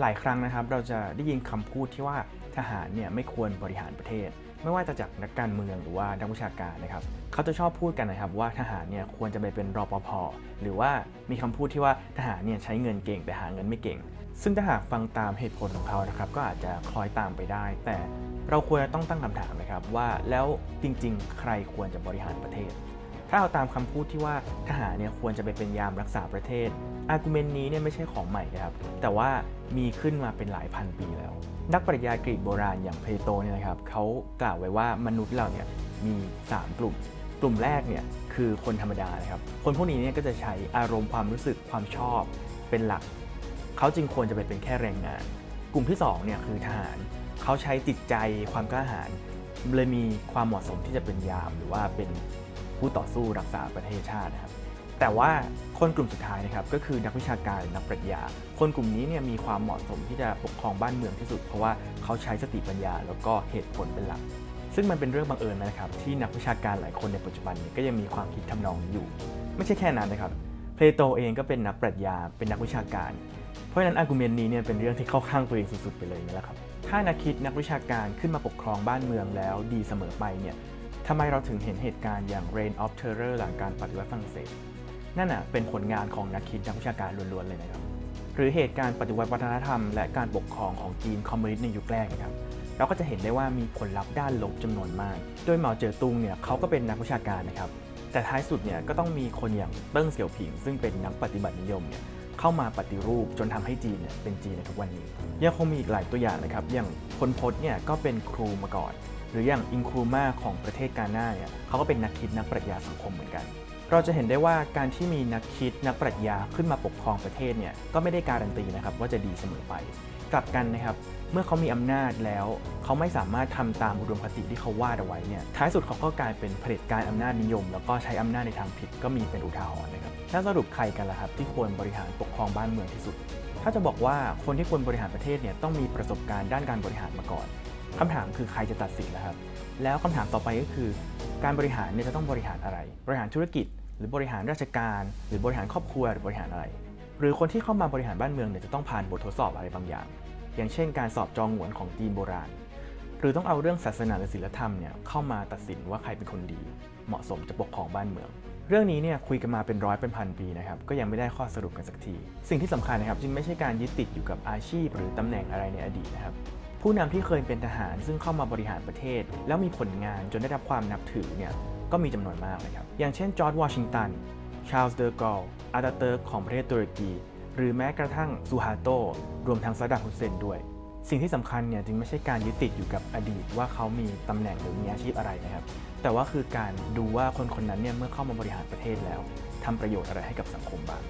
หลายครั้งนะครับเราจะได้ยินคำพูดที่ว่าทหารเนี่ยไม่ควรบริหารประเทศ ไม่ว่าจะจากนักการเมืองหรือว่านักวิชาการนะครับเขาจะชอบพูดกันนะครับว่าทหารเนี่ยควรจะไปเป็นรปภหรือว่ามีคำพูดที่ว่าทหารเนี่ยใช้เงินเก่งแต่หาเงินไม่เก่ง ซึ่งถ้าหากฟังตามเหตุผลของเขานะครับก็อาจจะคล้อยตามไปได้ แต่เราควรจะต้องตั้งคำถามนะครับว่าแล้วจริง ๆ ใครควรจะบริหารประเทศ ถ้าเอาตามคำพูดที่ว่าทหารเนี่ยควรจะไปเป็นยามรักษาประเทศอาร์กิวเมนต์นี้เนี่ยไม่ใช่ของใหม่นะครับ แต่ว่ามีขึ้นมาเป็นหลายพันปีแล้ว นักปรัชญากรีกโบราณอย่างเพลโตเนี่ยนะครับเขากล่าวไว้ว่ามนุษย์เราเนี่ยมี 3 กลุ่ม กลุ่มแรกเนี่ยคือคนธรรมดานะครับ คนพวกนี้เนี่ยก็จะใช้อารมณ์ความรู้สึกความชอบเป็นหลัก เขาจึงควรจะไปเป็นแค่แรงงาน กลุ่มที่2เนี่ยคือทหาร เขาใช้จิตใจความกล้าหาญเลยมีความเหมาะสมที่จะเป็นยามหรือว่าเป็น ผู้ต่อสู้รักษาประเทศชาตินะครับแต่ว่าคนกลุ่มสุดท้ายนะครับก็คือนักวิชาการนักปรัชญา คนกลุ่มนี้เนี่ยมีความเหมาะสมที่จะปกครองบ้านเมืองที่สุด เพราะว่าเขาใช้สติปัญญาแล้วก็เหตุผลเป็นหลัก ซึ่งมันเป็นเรื่องบังเอิญนะครับที่นักวิชาการหลายคนในปัจจุบันเนี่ยก็ยังมีความคิดทำนองนี้อยู่ ไม่ใช่แค่นั้นนะครับเพลโตเองก็เป็นนักปรัชญาเป็นนักวิชาการ เพราะฉะนั้นอาร์กุเมนต์นี้เนี่ยเป็นเรื่องที่เข้าข้างตัวเองสุดๆไปเลยนี่แหละครับถ้านักคิดนักวิชาการขึ้นมาปกครองบ้านเมืองแล้วดีเสมอไปเนี่ย ทำไมเราถึงเห็นเหตุการณ์อย่าง Reign of Terror หลังการปฏิวัติฝรั่งเศส นั่นน่ะเป็นผลงานของนักคิดนักวิชาการล้วนๆเลยนะครับ หรือเหตุการณ์ปฏิวัติวัฒนธรรม และการปกครองของจีนคอมมิวนิสต์ในยุคแรกนะครับเราก็จะเห็นได้ว่ามีผลลัพธ์ด้านลบจำนวนมาก โดยเหมาเจ๋อตุงเนี่ยเขาก็เป็นนักวิชาการนะครับ แต่ท้ายสุดเนี่ยก็ต้องมีคนอย่างเติ้งเสี่ยวผิง ซึ่งเป็นนักปฏิบัตินิยมเนี่ยเข้ามาปฏิรูปจนทำให้จีนเนี่ยเป็นจีนในทุกวันนี้ ยังคงมีอีกหลายตัวอย่างนะครับ อย่างพลพศเนี่ยก็เป็นครูมาก่อน หรืออย่างอินครูมาของประเทศกาหน้าเนี่ยเขาก็เป็นนักคิดนักปรัชญาสังคมเหมือนกัน เราจะเห็นได้ว่าการที่มีนักคิดนักปรัชญาขึ้นมาปกครองประเทศเนี่ยก็ไม่ได้การันตีนะครับว่าจะดีเสมอไป กลับกันนะครับเมื่อเขามีอำนาจแล้ว เขาไม่สามารถทำตามอุดมคติที่เขาวาดเอาไว้เนี่ยท้ายสุดเขาก็กลายเป็นเผด็จการอำนาจนิยม แล้วก็ใช้อำนาจในทางผิดก็มีเป็นอุทาหรณ์นะครับแล้วสรุปใครกันล่ะครับที่ควรบริหารปกครองบ้านเมืองที่สุด ถ้าจะบอกว่าคนที่ควรบริหารประเทศเนี่ยต้องมีประสบการณ์ด้านการบริหารมาก่อน คำถามคือใครจะตัดสินนะครับ แล้วคำถามต่อไปก็คือ การบริหารเนี่ยจะต้องบริหารอะไร บริหารธุรกิจ หรือบริหารราชการ หรือบริหารครอบครัวหรือบริหารอะไร หรือคนที่เข้ามาบริหารบ้านเมืองเนี่ยจะต้องผ่านบททดสอบอะไรบางอย่าง อย่างเช่น การสอบจองหวนของจีนโบราณ หรือต้องเอาเรื่องศาสนาหรือศีลธรรมเนี่ยเข้ามาตัดสินว่าใครเป็นคนดี เหมาะสมจะปกครองบ้านเมืองเรื่องนี้เนี่ยคุยกันมาเป็นร้อยเป็นพันปีนะครับก็ยังไม่ได้ข้อสรุปกันสักที สิ่งที่สำคัญนะครับจึงไม่ใช่การยึดติดอยู่กับอาชีพ หรือตำแหน่งอะไรในอดีตนะครับ ผู้นำที่เคยเป็นทหารซึ่งเข้ามาบริหารประเทศ แล้วมีผลงานจนได้รับความนับถือเนี่ยก็มีจำนวนมากนะครับ อย่างเช่นจอร์จวอชิงตัน ชาร์ลส์เดอร์กอลอาตาเติร์กของประเทศตุรกี หรือแม้กระทั่งซูฮาโต รวมทั้งซาดาฮุเซนด้วย สิ่งที่สำคัญเนี่ยจึงไม่ใช่การยึดติดอยู่กับอดีตว่าเขามีตำแหน่งหรือมีอาชีพอะไรนะครับ แต่ว่าคือการดูว่าคนคนนั้นเนี่ยเมื่อเข้ามาบริหารประเทศแล้วทำประโยชน์อะไรให้กับสังคมบ้าง